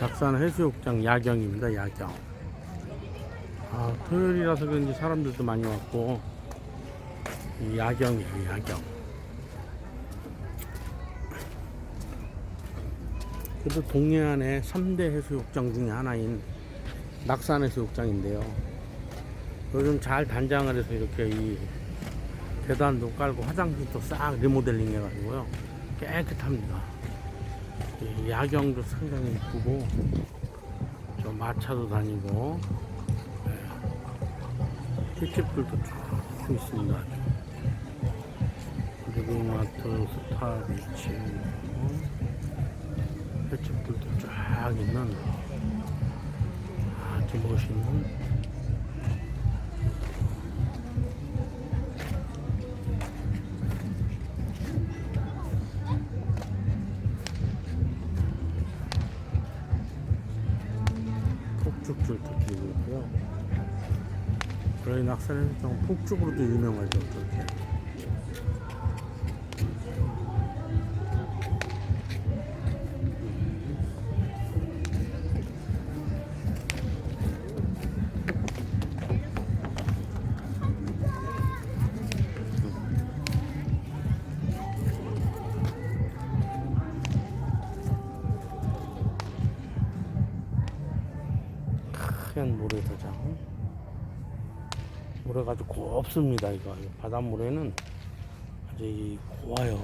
낙산 해수욕장 야경입니다. 야경. 아, 토요일이라서 그런지 사람들도 많이 왔고 이 야경이에요. 야경. 그래도 동해안의 3대 해수욕장 중에 하나인 낙산 해수욕장인데요. 요즘 잘 단장을 해서 이렇게 이 계단도 깔고 화장실도 싹 리모델링 해가지고요. 깨끗합니다. 이 야경도 상당히 이쁘고 저 마차도 다니고 네. 횟집들도 쭉 있습니다. 아주. 리빙마트, 스타 비치 어? 횟집들도 쫙 있는 아주 멋있는 폭죽줄도 끼고 있고요. 낙산에서 좀 폭죽으로도 유명하죠. 그렇게. 하얀 모래도장. 모래가 아주 곱습니다, 이거. 이 바닷모래는 아주 이 고와요.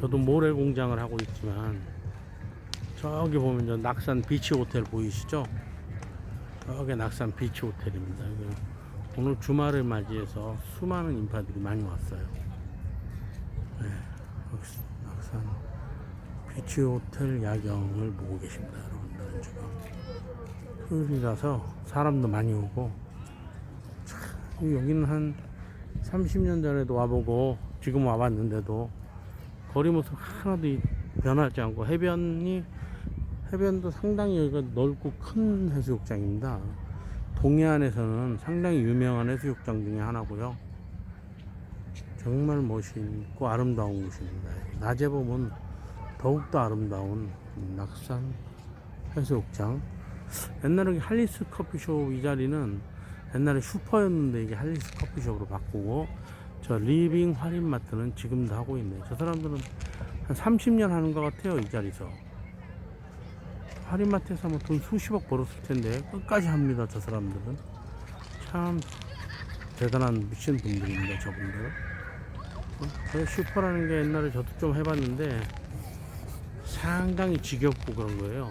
저도 모래 공장을 하고 있지만, 저기 보면 저 낙산 비치 호텔 보이시죠? 저게 낙산 비치 호텔입니다. 오늘 주말을 맞이해서 수많은 인파들이 많이 왔어요. 네, 낙- 낙산 비치 호텔 야경을 보고 계십니다, 지금. 토요일이라서 사람도 많이 오고, 참, 여기는 한 30년 전에도 와보고, 지금 와봤는데도, 거리 모습 하나도 이- 변하지 않고, 해변이, 해변도 상당히 여기가 넓고 큰 해수욕장입니다. 동해안에서는 상당히 유명한 해수욕장 중에 하나고요. 정말 멋있고 아름다운 곳입니다. 낮에 보면 더욱더 아름다운 낙산 해수욕장. 옛날에 할리스 커피숍 이 자리는 옛날에 슈퍼였는데 이게 할리스 커피숍으로 바꾸고 저 리빙 할인마트는 지금도 하고 있네요. 저 사람들은 한 30년 하는 것 같아요. 이 자리에서. 할인마트에서 뭐 돈 수십억 벌었을 텐데 끝까지 합니다. 저 사람들은. 참 대단한 미친 분들입니다. 저분들은. 어, 저 슈퍼라는 게 옛날에 저도 좀 해봤는데 상당히 지겹고 그런 거예요.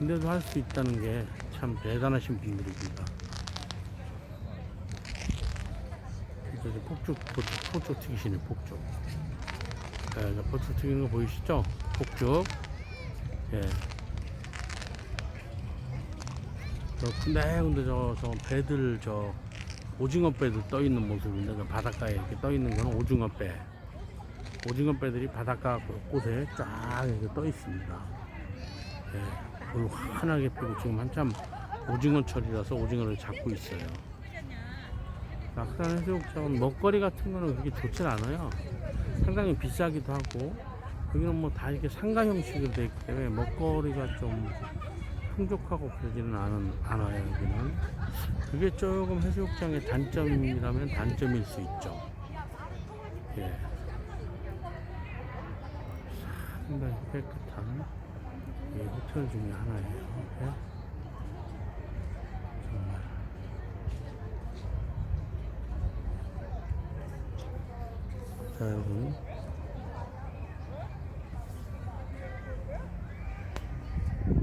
근데도 할 수 있다는 게 참 대단하신 분들입니다. 이제 폭죽, 폭죽, 폭죽 튀기시네, 폭죽. 예, 저 폭죽 튀기는 거 보이시죠? 폭죽. 예. 저 군데군데 저, 저 배들, 저 오징어 배들 떠 있는 모습인데, 저 바닷가에 이렇게 떠 있는 거는 오징어 배. 오징어 배들이 바닷가 곳곳에 쫙 이렇게 떠 있습니다. 예, 불 환하게 피고 지금 한참 오징어철이라서 오징어를 잡고 있어요. 낙산 해수욕장은 먹거리 같은 거는 그렇게 좋진 않아요. 상당히 비싸기도 하고 여기는 뭐 다 이렇게 상가 형식으로 되어 있기 때문에 먹거리가 좀 풍족하고 그러지는 않은, 않아요 여기는. 그게 조금 해수욕장의 단점이라면 단점일 수 있죠. 예. 상당히 깨끗한 이 호텔 중에 하나예요. 예? 정말. 자, 여러분.